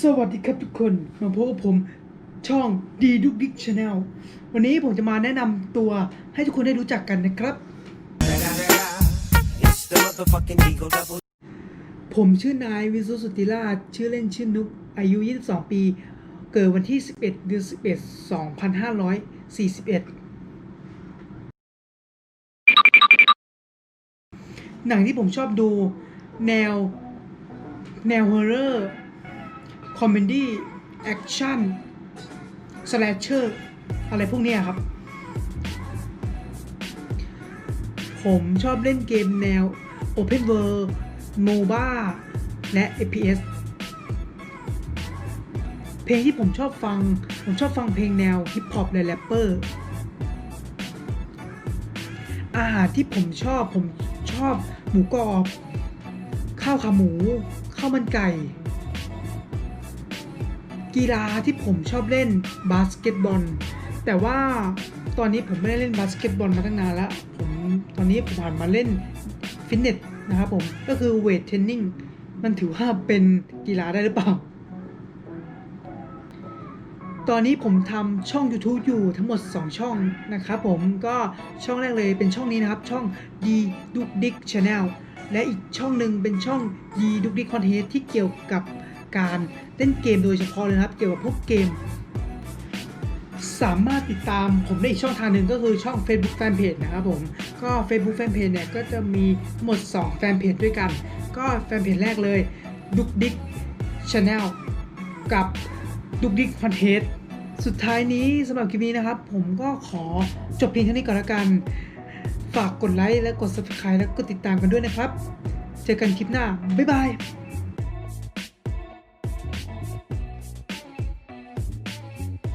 สวัสดีครับทุกคนมาพบกับผมช่องดีดุกดิกชาแนลวันนี้ผมจะมาแนะนำตัวให้ทุกคนได้รู้จักกันนะครับ ผมชื่อนายวิสุทธิสุติราชชื่อเล่นชื่อนุกอายุ 22 ปี เกิดวันที่ 11 เดือน 11 2541 หนังที่ผมชอบดูแนว แนวฮอร์เรอร์ คอมเมดี้แอคชั่นสแลชเชอร์อะไรพวกนี้ครับ ผมชอบเล่นเกมแนว Open World MOBA และ FPS เพลงที่ผมชอบฟัง ผมชอบฟังเพลงแนวฮิปฮอปและแรปเปอร์ อาหารที่ผมชอบ ผมชอบหมูกรอบ ข้าวขาหมู ข้าวมันไก่ กีฬาที่ผมชอบเล่นบาสเกตบอล แต่ว่าตอนนี้ผมไม่ได้เล่นบาสเกตบอลมาตั้งนานแล้ว ผมตอนนี้ผมผ่านมาเล่นฟิตเนสนะครับผม ก็คือเวทเทรนนิ่งมันถือว่าเป็นกีฬาได้หรือเปล่า ตอนนี้ผมทำช่อง YouTube อยู่ทั้งหมด 2 ช่องนะครับผมก็ช่องแรกเลยเป็นช่องนี้นะครับ ช่อง D d u k Dick Channel และอีกช่องหนึ่งเป็นช่อง D d u k Dick Content ที่เกี่ยวกับ การเล่นเกมโดยเฉพาะเลยนะครับ เกี่ยวกับพวกเกม สามารถติดตามผมได้อีกช่องทางหนึ่งก็คือช่อง Facebook Fanpage นะครับผมก็ Facebook Fanpage เนี่ยก็จะมีหมด 2 แฟนเพจด้วยกัน ก็แฟนเพจแรกเลยดุกดิกชาแนลกับดุกดิกคอนเทนต์สุดท้ายนี้สำหรับคลิปนี้นะครับ ผมก็ขอจบเพียงเท่านี้ก่อนละกัน ฝากกดไลค์และกด Subscribe และกดติดตามกันด้วยนะครับ เจอกันคลิปหน้า บ๊ายบาย